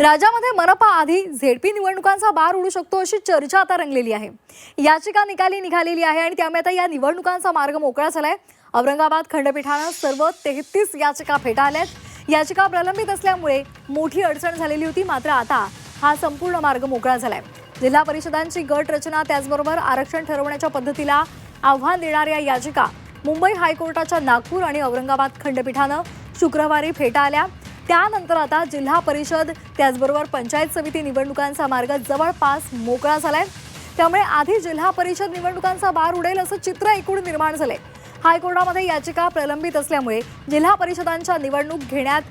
राज्यामध्ये मनपा आधी झेडपी निवडणुकांचा बार उडू शकतो अशी चर्चा आता रंगलेली आहे. याचिका निकाली निघालेली आहे आणि त्यामुळे आता या निवडणुकांचा मार्ग मोकळा झालाय. औरंगाबाद खंडपीठानं सर्व तेहतीस याचिका फेटाळल्यात. याचिका प्रलंबित असल्यामुळे मोठी अडचण झालेली होती मात्र आता हा संपूर्ण मार्ग मोकळा झालाय. जिल्हा परिषदांची गट रचना त्याचबरोबर आरक्षण ठरवण्याच्या पद्धतीला आव्हान देणाऱ्या याचिका मुंबई हायकोर्टाच्या नागपूर आणि औरंगाबाद खंडपीठानं शुक्रवारी फेटाळल्या. त्यानंतर आता जिल्हा परिषद त्याचबरोबर पंचायत समिती निवडणुकांचा मार्ग जवळपास मोकळा झालाय. त्यामुळे आधी जिल्हा परिषद निवडणुकांचा बार उडेल असं चित्र एकूण निर्माण झालंय. हायकोर्टामध्ये याचिका प्रलंबित असल्यामुळे जिल्हा परिषदांच्या निवडणूक घेण्यात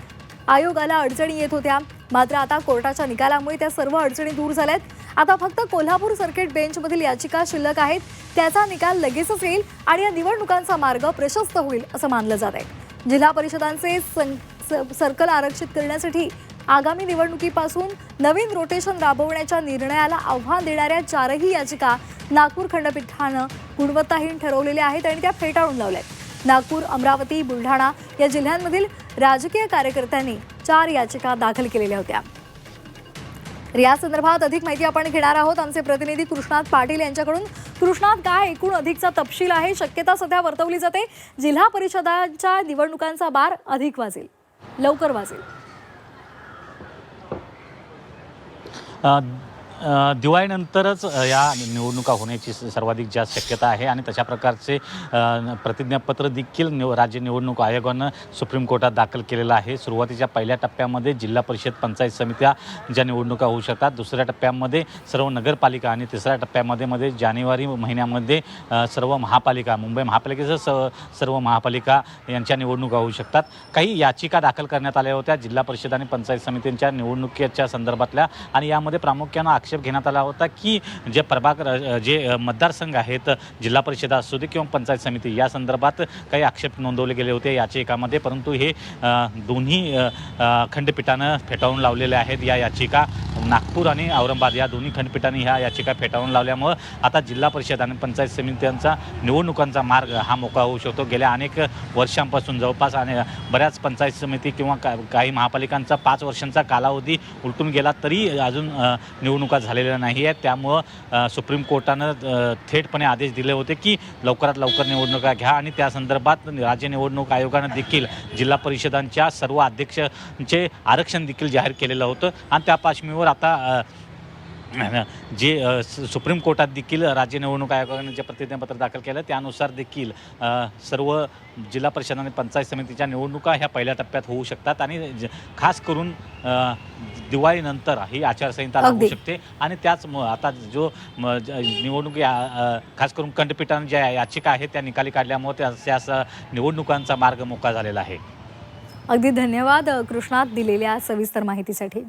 आयोगाला अडचणी येत होत्या. मात्र आता कोर्टाच्या निकालामुळे त्या सर्व अडचणी दूर झाल्यात. आता फक्त कोल्हापूर सर्किट बेंचमधील याचिका शिल्लक आहेत. त्याचा निकाल लगेचच येईल आणि या निवडणुकांचा मार्ग प्रशस्त होईल असं मानलं जात आहे. जिल्हा परिषदांचे सं- सर्कल आरक्षित करण्यासाठी आगामी निवडणुकीपासून नवीन रोटेशन राबवण्याच्या निर्णयाला आव्हान देणाऱ्या चारही याचिका नागपूर खंडपीठानं गुणवत्ताहीन ठरवलेल्या आहेत आणि त्या फेटाळून लावल्या आहेत नागपूर अमरावती बुलढाणा या जिल्ह्यांमधील राजकीय कार्यकर्त्यांनी चार याचिका दाखल केलेल्या होत्या. या संदर्भात अधिक माहिती आपण घेणार आहोत. आमचे प्रतिनिधी कृष्णात पाटील यांच्याकडून. कृष्णात काय एकूण अधिकचा तपशील आहे? शक्यता सध्या वर्तवली जाते. जिल्हा परिषदांच्या निवडणुकांचा बार अधिक वाजेल. लवकर वाजेल. दिवाळीनंतरच या निवडणुका होण्याची स- सर्वाधिक जास्त शक्यता आहे आणि तशा प्रकारचे प्रतिज्ञापत्र देखील निव राज्य निवडणूक आयोगानं सुप्रीम कोर्टात दाखल केलेलं आहे. सुरुवातीच्या पहिल्या टप्प्यामध्ये जिल्हा परिषद पंचायत समित्या ज्या निवडणुका होऊ शकतात दुसऱ्या टप्प्यामध्ये सर्व नगरपालिका आणि तिसऱ्या टप्प्यामध्ये मध्ये जानेवारी महिन्यामध्ये सर्व महापालिका मुंबई महापालिकेचं स सर्व महापालिका यांच्या निवडणुका होऊ शकतात. काही याचिका दाखल करण्यात आल्या होत्या जिल्हा परिषद आणि पंचायत समितींच्या निवडणुकीच्या संदर्भातल्या आणि यामध्ये प्रामुख्यानं आक्षेप घेण्यात आला होता की जे प्रभाग जे मतदारसंघ आहेत जिल्हा परिषद असू दे किंवा पंचायत समिती या संदर्भात काही आक्षेप नोंदवले गेले होते याचिकामध्ये. परंतु हे दोन्ही खंडपीठानं फेटाळून लावलेले आहेत या याचिका. नागपूर आणि औरंगाबाद या दोन्ही खंडपीठांनी ह्या याचिका फेटाळून लावल्यामुळं आता जिल्हा परिषद आणि पंचायत समित्यांचा निवडणुकांचा मार्ग हा मोकळा होऊ शकतो. गेल्या अनेक वर्षांपासून जवळपास आणि बऱ्याच पंचायत समिती किंवा का काही महापालिकांचा पाच वर्षांचा कालावधी उलटून गेला तरी अजून निवडणुका झालेल्या नाही आहेत. त्यामुळं सुप्रीम कोर्टानं थेटपणे आदेश दिले होते की लवकरात लवकर निवडणुका घ्या आणि त्या संदर्भात राज्य निवडणूक आयोगानं देखील जिल्हा परिषदांच्या सर्व अध्यक्षांचे आरक्षण देखील जाहीर केलेलं होतं. आणि त्या पार्श्वभूमीवर आता जे सुप्रीम कोर्टात देखील राज्य निवडणूक आयोगाने जे प्रतिज्ञापत्र दाखल केलं त्यानुसार देखील सर्व जिल्हा परिषद आणि पंचायत समितीच्या निवडणुका ह्या पहिल्या टप्प्यात होऊ शकतात आणि खास करून दिवाळीनंतर ही आचारसंहिता लागू. शकते आणि त्याच आता जो निवडणूक खास करून खंडपीठाने ज्या याचिका आहेत त्या निकाली काढल्यामुळे त्या त्या निवडणुकांचा मार्ग मोकळा झालेला आहे अगदी धन्यवाद कृष्णात दिलेल्या सविस्तर माहितीसाठी